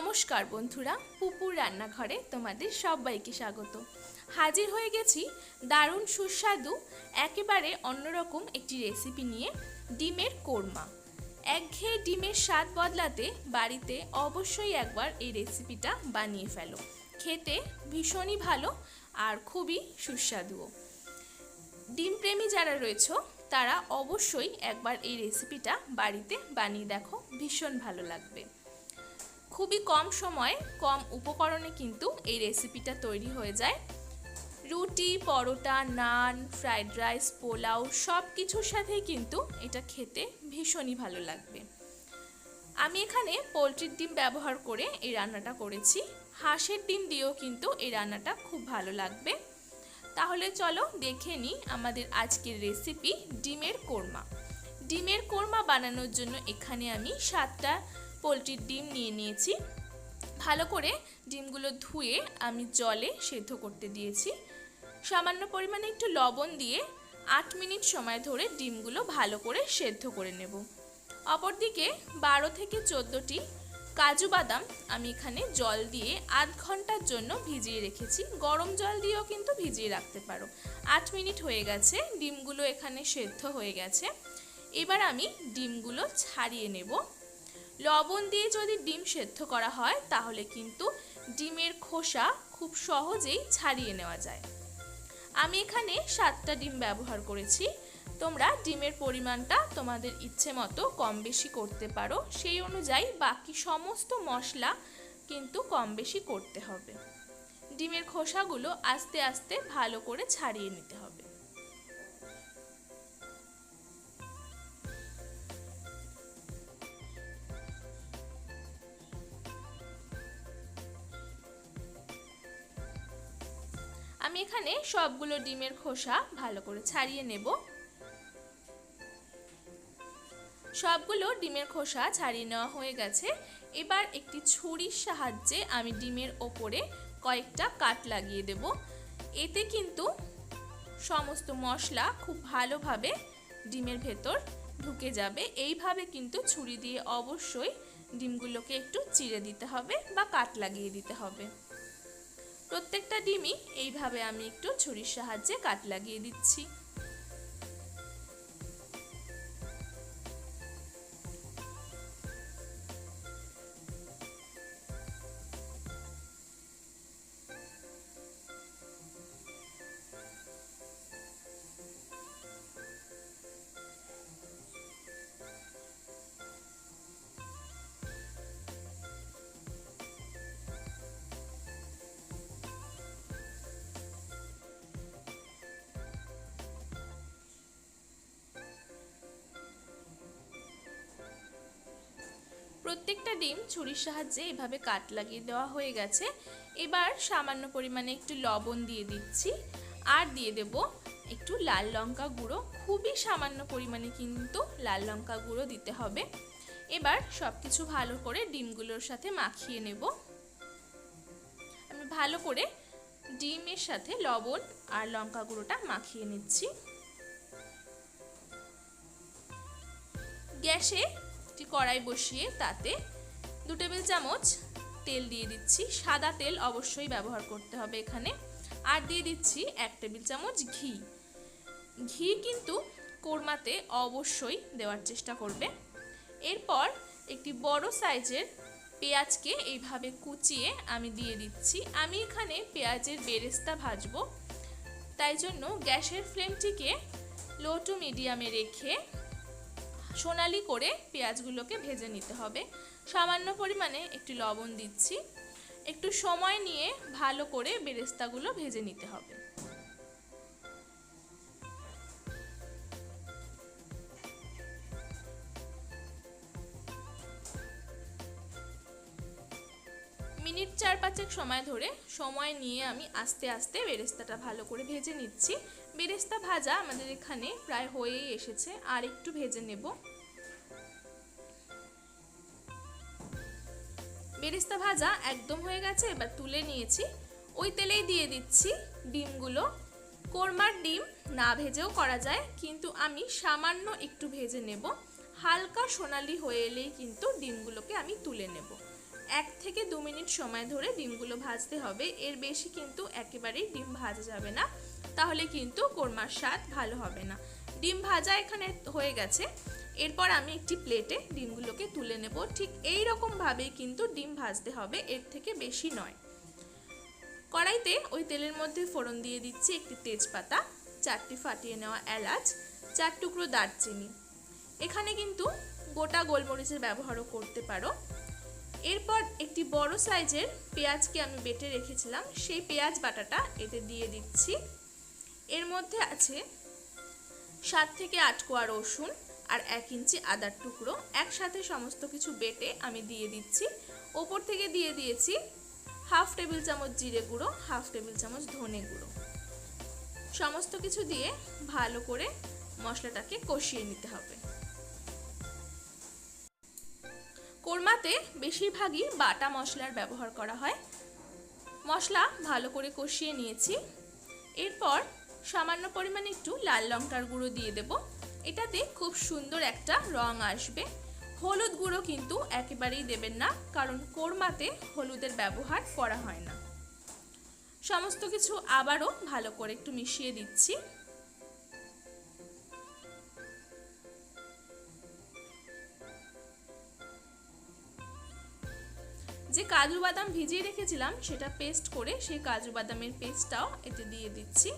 নমস্কার বন্ধুরা, পুপুর রান্নাঘরে তোমাদের সবাইকে স্বাগত। হাজির হয়ে গেছি দারুণ সুস্বাদু, একেবারে অন্যরকম একটি রেসিপি নিয়ে, ডিমের কোরমা। একঘেয়ে ডিমের স্বাদ বদলাতে বাড়িতে অবশ্যই একবার এই রেসিপিটা বানিয়ে ফেলো। খেতে ভীষণই ভালো আর খুবই সুস্বাদুও। ডিম প্রেমী যারা রয়েছে, তারা অবশ্যই একবার এই রেসিপিটা বাড়িতে বানিয়ে দেখো, ভীষণ ভালো লাগবে। খুবই কম সময়ে, কম উপকরণে কিন্তু এই রেসিপিটা তৈরি হয়ে যায়। রুটি, পরোটা, নান ফ্রাইড রাইস পোলাও সব কিছুর সাথেই কিন্তু এটা খেতে ভীষণই ভালো লাগবে। আমি এখানে পোলট্রির ডিম ব্যবহার করে এই রান্নাটা করেছি। হাঁসের ডিম দিয়েও কিন্তু এই রান্নাটা খুব ভালো লাগবে। তাহলে চলো দেখে নিই আমাদের আজকের রেসিপি ডিমের কোরমা। ডিমের কোরমা বানানোর জন্য এখানে আমি সাতটা পোলট্রির ডিম নিয়ে নিয়েছি। ভালো করে ডিমগুলো ধুয়ে আমি জলে সেদ্ধ করতে দিয়েছি। সামান্য পরিমাণে একটু লবণ দিয়ে আট মিনিট সময় ধরে ডিমগুলো ভালো করে সেদ্ধ করে নেব। অপরদিকে বারো থেকে চোদ্দোটি কাজু বাদাম আমি এখানে জল দিয়ে আধ ঘণ্টার জন্য ভিজিয়ে রেখেছি। গরম জল দিয়েও কিন্তু ভিজিয়ে রাখতে পারো। আট মিনিট হয়ে গেছে, ডিমগুলো এখানে সেদ্ধ হয়ে গেছে। এবার আমি ডিমগুলো ছাড়িয়ে নেব। লবণ দিয়ে যদি ডিম সেদ্ধ করা হয়, তাহলে কিন্তু ডিমের খোসা খুব সহজেই ছাড়িয়ে নেওয়া যায়। আমি এখানে সাতটা ডিম ব্যবহার করেছি। তোমরা ডিমের পরিমাণটা তোমাদের ইচ্ছে মতো কম বেশি করতে পারো। সেই অনুযায়ী বাকি সমস্ত মশলা কিন্তু কম বেশি করতে হবে। ডিমের খোসাগুলো আস্তে আস্তে ভালো করে ছাড়িয়ে নিতে হবে। আমি এখানে সবগুলো ডিমের খোসা ভালো করে ছাড়িয়ে নেব। সবগুলো ডিমের খোসা ছাড়িয়ে নেওয়া হয়ে গেছে। এবার একটি ছুরির সাহায্যে আমি ডিমের ওপরে কয়েকটা কাট লাগিয়ে দেব। এতে কিন্তু সমস্ত মশলা খুব ভালোভাবে ডিমের ভেতর ঢুকে যাবে। এইভাবে কিন্তু ছুরি দিয়ে অবশ্যই ডিমগুলোকে একটু চিড়ে দিতে হবে বা কাট লাগিয়ে দিতে হবে। প্রত্যেকটা ডিমই এইভাবে আমি একটু ছুরির সাহায্যে কাট লাগিয়ে দিচ্ছি। প্রত্যেকটা ডিম ছুরির সাহায্যে এভাবে কাট লাগিয়ে দেওয়া হয়ে গেছে। এবার সামান্য পরিমাণে একটু লবণ দিয়ে দিচ্ছি। আর দিয়ে দেব একটু লাল লঙ্কা গুঁড়ো। খুবই সামান্য পরিমাণে কিন্তু লাল লঙ্কা গুঁড়ো দিতে হবে। এবার সব কিছু ভালো করে ডিমগুলোর সাথে মাখিয়ে নেব। আমি ভালো করে ডিমের সাথে লবণ আর লঙ্কা গুঁড়োটা মাখিয়ে নিচ্ছি। গ্যাসে একটি কড়াই বসিয়ে তাতে দু টেবিল চামচ তেল দিয়ে দিচ্ছি। সাদা তেল অবশ্যই ব্যবহার করতে হবে এখানে। আর দিয়ে দিচ্ছি এক টেবিল চামচ ঘি। ঘি কিন্তু কোরমাতে অবশ্যই দেওয়ার চেষ্টা করবে। এরপর একটি বড় সাইজের পেঁয়াজকে এইভাবে কুচিয়ে আমি দিয়ে দিচ্ছি। আমি এখানে পেঁয়াজের বেরেস্তা ভাজবো। তাই জন্য গ্যাসের ফ্লেমটিকে লো টু মিডিয়ামে রেখে সোনালি করে পেঁয়াজগুলোকে ভেজে নিতে হবে। সামান্য পরিমাণে একটু লবণ দিচ্ছি। একটু সময় নিয়ে ভালো করে বেরেস্তাগুলো ভেজে নিতে হবে। মিনিট চার পাঁচেক সময় ধরে সময় নিয়ে আমি আস্তে আস্তে বেরেস্তাটা ভালো করে ভেজে নিচ্ছি। বেরেস্তা ভাজা আমাদের এখানে প্রায় হয়েই এসেছে, আর একটু ভেজে নেব। বেরেস্তা ভাজা একদম হয়ে গেছে, এবার তুলে নিয়েছি। ওই তেলেই দিয়ে দিচ্ছি ডিমগুলো। কোরমার ডিম না ভেজেও করা যায়, কিন্তু আমি সামান্য একটু ভেজে নেব। হালকা সোনালি হয়ে এলেই কিন্তু ডিমগুলোকে আমি তুলে নেব। এক থেকে দু মিনিট সময় ধরে ডিমগুলো ভাজতে হবে, এর বেশি কিন্তু একেবারেই ডিম ভাজা যাবে না। তাহলে কিন্তু কোরমার স্বাদ ভালো হবে না। ডিম ভাজা এখানে হয়ে গেছে। এরপর আমি একটি প্লেটে ডিমগুলোকে তুলে নেব। ঠিক এই রকমভাবেই কিন্তু ডিম ভাজতে হবে, এর থেকে বেশি নয়। কড়াইতে ওই তেলের মধ্যে ফোড়ন দিয়ে দিচ্ছি একটি তেজপাতা, চারটি ফাটিয়ে নেওয়া এলাচ, চার টুকরো দারচিনি। এখানে কিন্তু গোটা গোলমরিচের ব্যবহারও করতে পারো। এরপর একটি বড় সাইজের পেঁয়াজকে আমি বেটে রেখেছিলাম। সেই পেঁয়াজ বাটাটা এতে দিয়ে দিচ্ছি। এর মধ্যে আছে সাত থেকে আট কোয়া রসুন আর এক ইঞ্চি আদার টুকরো। একসাথে সমস্ত কিছু বেটে আমি দিয়ে দিচ্ছি। ওপর থেকে দিয়ে দিয়েছি হাফ টেবিল চামচ জিরে গুঁড়ো, হাফ টেবিল চামচ ধনে গুঁড়ো। সমস্ত কিছু দিয়ে ভালো করে মশলাটাকে কষিয়ে নিতে হবে। কোরমাতে বেশিরভাগই বাটা মশলার ব্যবহার করা হয়। মশলা ভালো করে কষিয়ে নিয়েছি। এরপর সামান্য পরিমাণে একটু লাল লঙ্কার গুঁড়ো দিয়ে দেব। এটাতে খুব সুন্দর একটা রং আসবে। হলুদ গুঁড়ো কিন্তু একেবারেই দেবেন না, কারণ কোরমাতে হলুদের ব্যবহার করা হয় না। সমস্ত কিছু আবারও ভালো করে একটু মিশিয়ে দিচ্ছি। যে কাজু বাদাম ভিজিয়ে রেখেছিলাম, সেটা পেস্ট করে সেই কাজু বাদামের পেস্টটাও এতে দিয়ে দিচ্ছি।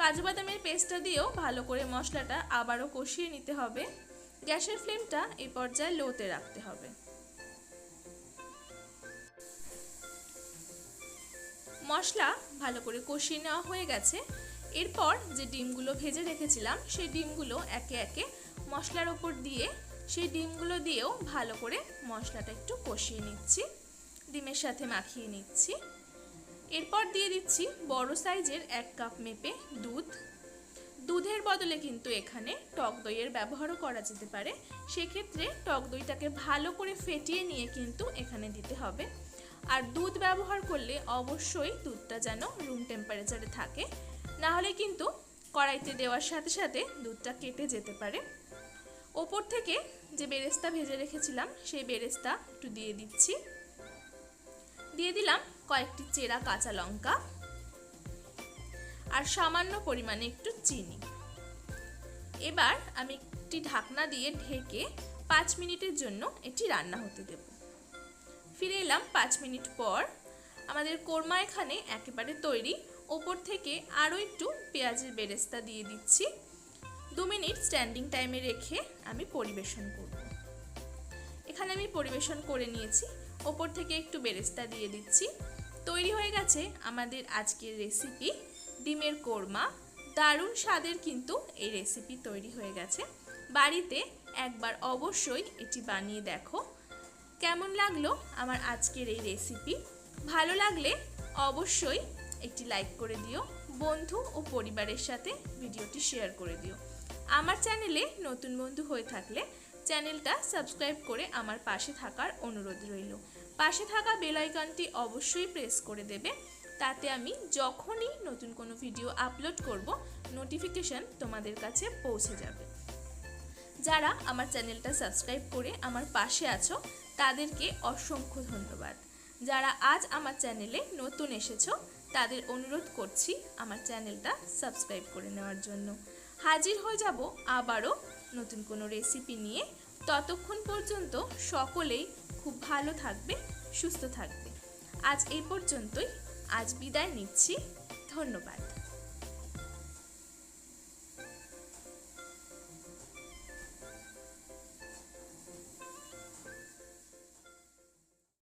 কাজু বাদামের পেস্টটা দিয়েও ভালো করে মশলাটা আবারও কষিয়ে নিতে হবে। গ্যাসের ফ্লেমটা এই পর্যায়ে লোতে রাখতে হবে। মশলা ভালো করে কষিয়ে নেওয়া হয়ে গেছে। এরপর যে ডিমগুলো ভেজে রেখেছিলাম, সেই ডিমগুলো একে একে মশলার ওপর দিয়ে, সেই ডিমগুলো দিয়েও ভালো করে মশলাটা একটু কষিয়ে নিচ্ছি। ডিমের সাথে মাখিয়ে নিচ্ছি। এরপর দিয়ে দিচ্ছি বড় সাইজের এক কাপ মেপে দুধ। দুধের বদলে কিন্তু এখানে টক দইয়ের ব্যবহারও করা যেতে পারে। সেক্ষেত্রে টক দইটাকে ভালো করে ফেটিয়ে নিয়ে কিন্তু এখানে দিতে হবে। আর দুধ ব্যবহার করলে অবশ্যই দুধটা যেন রুম টেম্পারেচারে থাকে। না হলে কিন্তু কড়াইতে দেওয়ার সাথে সাথে দুধটা কেটে যেতে পারে। ওপর থেকে যে বেরেস্তা ভেজে রেখেছিলাম, সেই বেরেস্তা একটু দিয়ে দিচ্ছি। দিয়ে দিলাম কয়েকটি চেরা কাঁচা লঙ্কা আর সামান্য পরিমাণে একটু চিনি। এবার আমি একটি ঢাকনা দিয়ে ঢেকে পাঁচ মিনিটের জন্য এটি রান্না হতে দেব। ফিরে এলাম পাঁচ মিনিট পর। আমাদের কোরমা এখানে একেবারে তৈরি। ওপর থেকে আরও একটু পেঁয়াজের বেরেস্তা দিয়ে দিচ্ছি। দু মিনিট স্ট্যান্ডিং টাইমে রেখে আমি পরিবেশন করব। এখানে আমি পরিবেশন করে নিয়েছি। ওপর থেকে একটু বেরেস্তা দিয়ে দিচ্ছি। তৈরি হয়ে গেছে আমাদের আজকের রেসিপি ডিমের কোরমা। দারুণ স্বাদের কিন্তু এই রেসিপি তৈরি হয়ে গেছে। বাড়িতে একবার অবশ্যই এটি বানিয়ে দেখো। কেমন লাগল আমার আজকের এই রেসিপি ভালো লাগলে অবশ্যই একটি লাইক করে দিও। বন্ধু ও পরিবারের সাথে ভিডিওটি শেয়ার করে দিও। আমার চ্যানেলে নতুন বন্ধু হয়ে থাকলে চ্যানেলটা সাবস্ক্রাইব করে আমার পাশে থাকার অনুরোধ রইল। পাশে থাকা বেল আইকনটি অবশ্যই প্রেস করে দেবে। তাতে আমি যখনই নতুন কোনো ভিডিও আপলোড করব নোটিফিকেশন তোমাদের কাছে পৌঁছে যাবে। যারা আমার চ্যানেলটা সাবস্ক্রাইব করে আমার পাশে আছো, তাদেরকে অসংখ্য ধন্যবাদ। যারা আজ আমার চ্যানেলে নতুন এসেছ, তাদের অনুরোধ করছি আমার চ্যানেলটা সাবস্ক্রাইব করে নেওয়ার জন্য। হাজির হয়ে যাব আবারও নতুন কোনো রেসিপি নিয়ে। ততক্ষণ পর্যন্ত সকলেই খুব ভালো থাকবে সুস্থ থাকবে। আজ এই পর্যন্তই। আজ বিদায় নিচ্ছি। ধন্যবাদ।